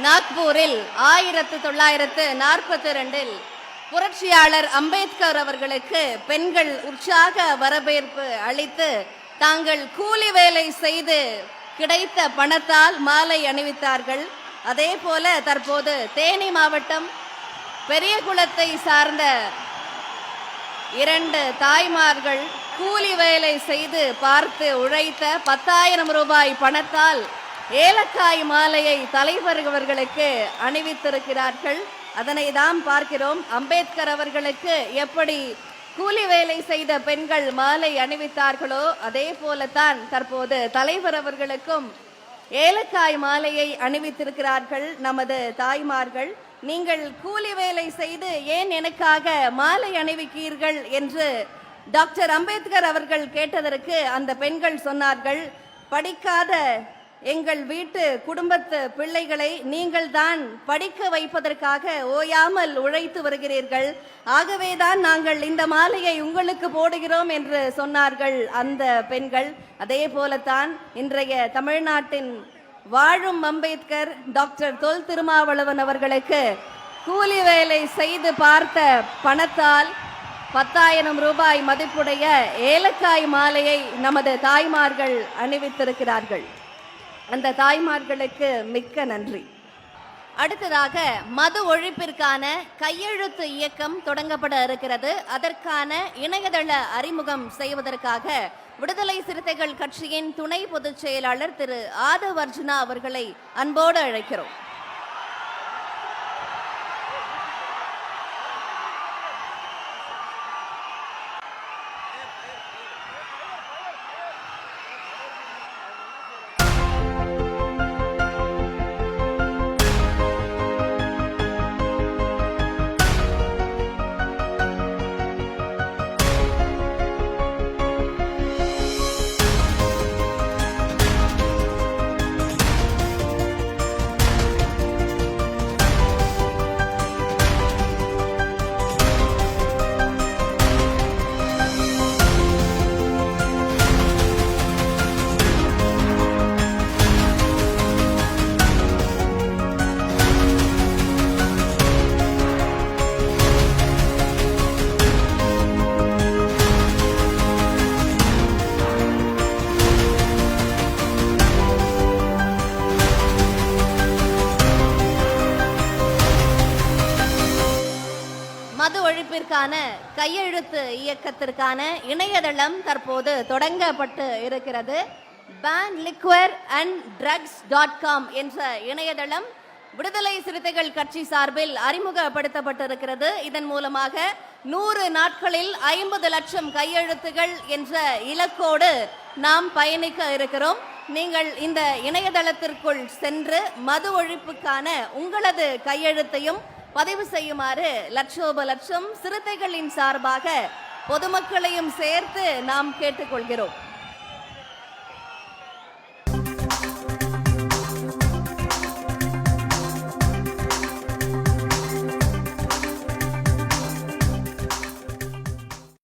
நாக்பூரில் ஆயிரத்து தொள்ளாயிரத்து நாற்பத்தி ரெண்டில் புரட்சியாளர் அம்பேத்கர் அவர்களுக்கு பெண்கள் உற்சாக வரவேற்பு அளித்து தாங்கள் கூலி வேலை செய்து கிடைத்த பணத்தால் மாலை அணிவித்தார்கள். அதே போல தற்போது தேனி மாவட்டம் பெரியகுளத்தை சார்ந்த இரண்டு தாய்மார்கள் கூலி வேலை செய்து பார்த்து உழைத்த பத்தாயிரம் ரூபாய் பணத்தால் ஏலக்காய் மாலையை தலைவர் அவர்களுக்கு அணிவித்திருக்கிறார்கள். அதனை தான் பார்க்கிறோம். அம்பேத்கர் அவர்களுக்கு எப்படி கூலி வேலை செய்த பெண்கள் மாலை அணிவித்தார்களோ அதே போலத்தான் தற்போது தலைவர் அவர்களுக்கும் ஏலக்காய் மாலையை அணிவித்திருக்கிறார்கள் நமது தாய்மார்கள். நீங்கள் கூலி வேலை செய்து ஏன் எனக்காக மாலை அணிவிக்கிறீர்கள் என்று டாக்டர் அம்பேத்கர் அவர்கள் கேட்டதற்கு அந்த பெண்கள் சொன்னார்கள். படிக்காத எங்கள் வீட்டு குடும்பத்து பிள்ளைகளை நீங்கள் தான் படிக்க வைப்பதற்காக ஓயாமல் உழைத்து வருகிறீர்கள். ஆகவேதான் நாங்கள் இந்த மாலையை உங்களுக்கு போடுகிறோம் என்று சொன்னார்கள் அந்த பெண்கள். அதே போலத்தான் இன்றைய தமிழ்நாட்டின் வாழும் அம்பேத்கர் டாக்டர் தொல் திருமாவளவன் அவர்களுக்கு கூலி வேலை செய்து பார்த்த பணத்தால் பத்தாயிரம் ரூபாய் மதிப்புடைய ஏலக்காய் மாலையை நமது தாய்மார்கள் அணிவித்திருக்கிறார்கள். அந்த தாய்மார்களுக்கு மிக்க நன்றி. அடுத்ததாக மது ஒழிப்பிற்கான கையெழுத்து இயக்கம் தொடங்கப்பட இருக்கிறது. அதற்கான இணையதள அறிமுகம் செய்வதற்காக விடுதலை சிறுத்தைகள் கட்சியின் துணை பொதுச் செயலாளர் திரு. ஆதவ் அர்ஜுனா அவர்களை அன்போடு அழைக்கிறோம். மது ஒழிப்பிற்கான கையெழுத்து இயக்கத்திற்கான இணையதளம் தற்போது தொடங்கப்பட்டு இருக்கிறது. Ban liquor and drugs dot com என்ற இணையதளம் விடுதலை சிறுத்தைகள் கட்சி சார்பில் அறிமுகப்படுத்தப்பட்டிருக்கிறது. இதன் மூலமாக நூறு நாட்களில் ஐம்பது லட்சம் கையெழுத்துகள் என்ற இலக்கோடு நாம் பயணிக்க இருக்கிறோம். நீங்கள் இந்த இணையதளத்திற்குள் சென்று மது ஒழிப்புக்கான உங்களது கையெழுத்தையும் பதிவு செய்யுமாறு லட்சோப லட்சம் சிறுத்தைகளின் சார்பாக பொதுமக்களையும் சேர்த்து நாம் கேட்டுக்கொள்கிறோம்.